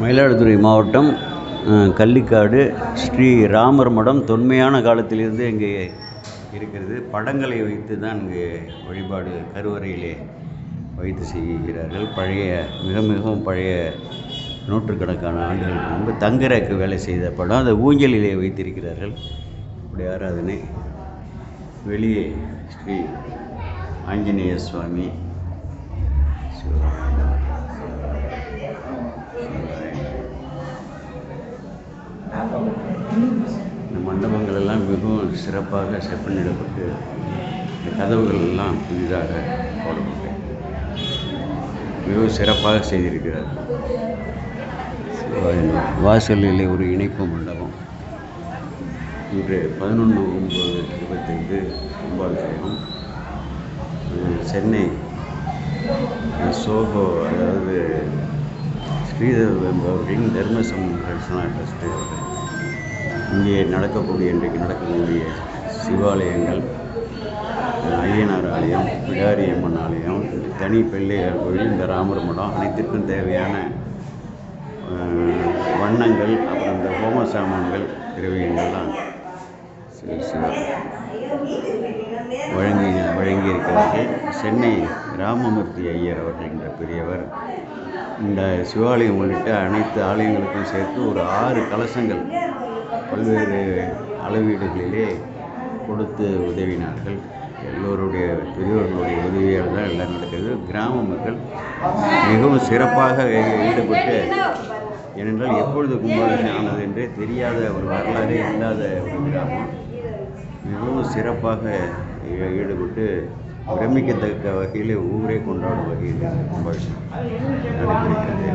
மயிலாடுதுறை மாவட்டம் கள்ளிக்காடு ஸ்ரீ ராமர் மடம் தொன்மையான காலத்திலிருந்து இங்கே இருக்கிறது. படங்களை வைத்து தான் இங்கே வழிபாடு கருவறையிலே வைத்து செய்கிறார்கள். பழைய மிக மிகவும் பழைய நூற்றுக்கணக்கான ஆண்டுகளுக்கு முன்பு தங்கரக்கு வேலை செய்த படம். அதை ஊஞ்சலிலே வைத்திருக்கிறார்கள். இப்படி ஆராதனை. வெளியே ஸ்ரீ ஆஞ்சநேய சுவாமி மண்டபங்கள் எல்லாம் மிகவும் சிறப்பாக செப்பனிடப்பட்டு கதவுகள் எல்லாம் புதிதாக போடப்பட்டு மிகவும் சிறப்பாக செய்திருக்கிறார். சிவாய வாசலிலே ஒரு இணைப்பு மண்டபம். இன்று பதினொன்று ஒம்பது இருபத்தைந்து கும்பாபிஷேகம் சென்னை சோகோ அதாவது ஸ்ரீதர் என்பவர்களின் தர்மசம் ட்ரெடிஷனல் ட்ரஸ்ட். அவர்கள் இங்கே நடக்கக்கூடிய இன்றைக்கு நடக்கக்கூடிய சிவாலயங்கள் அஹ் ஐயனார் ஆலயம் பிடாரி அம்மன் ஆலயம் தனி பிள்ளையார் கோயில் இந்த ராமர் மடம் அனைத்திற்கும் தேவையான வண்ணங்கள் அப்புறம் இந்த ஹோம சாமான்கள் திரவியங்கள்லாம் வழங்கி வழங்கியிருக்கிறார்கள் சென்னை ராமமூர்த்தி ஐயர் அவர்கள் என்ற பெரியவர் இந்த சிவாலயம் உள்ளிட்ட அனைத்து ஆலயங்களுக்கும் சேர்த்து ஒரு ஆறு கலசங்கள் பல்வேறு அளவீடுகளிலே கொடுத்து உதவினார்கள். எல்லோருடைய பெரியோர்களுடைய உதவியால் தான் எல்லாம் நடக்கிறது. கிராம மக்கள் மிகவும் சிறப்பாக ஈடுபட்டு ஏனென்றால் எப்பொழுது கும்பாபிஷேகம் ஆனது என்றே தெரியாத ஒரு வரலாறே இல்லாத ஒரு கிராமம். மிகவும் சிறப்பாக ஈடுபட்டு பிரமிக்கத்தக்க வகையில் ஊரே கொண்டாடும் வகையில் இந்த கும்பாபிஷேகம் நடைபெறுகிறது.